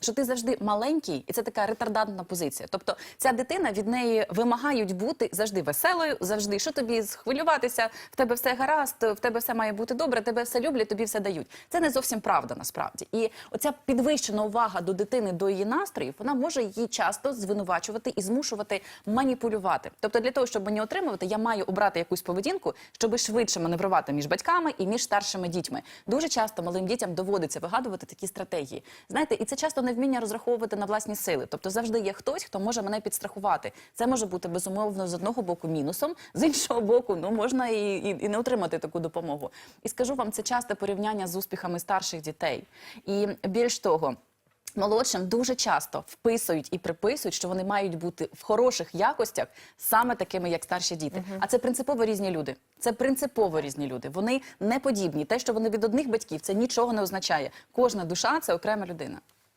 Що ти завжди маленький, і це така ретардантна позиція. Тобто ця дитина від неї вимагають бути завжди веселою, завжди що тобі схвилюватися, в тебе все гаразд, в тебе все має бути добре, тебе все люблять, тобі все дають. Це не зовсім правда насправді. І оця підвищена увага до дитини, до її настроїв, вона може її часто звинувачувати і змушувати маніпулювати. Тобто, для того, щоб мені отримувати, я маю обрати якусь поведінку, щоб швидше маневрувати між батьками і між старшими дітьми. Дуже часто малим дітям доводиться вигадувати такі стратегії. Знаєте, і це часто невміння розраховувати на власні сили. Тобто завжди є хтось, хто може мене підстрахувати. Це може бути безумовно з одного боку мінусом, з іншого боку, ну можна і, і, і не отримати таку допомогу. І скажу вам, це часте порівняння з успіхами старших дітей. І більш того. Молодшим дуже часто вписують і приписують, що вони мають бути в хороших якостях саме такими, як старші діти. А це принципово різні люди. Це принципово різні люди. Вони не подібні. Те, що вони від одних батьків, це нічого не означає. Кожна душа це окрема людина.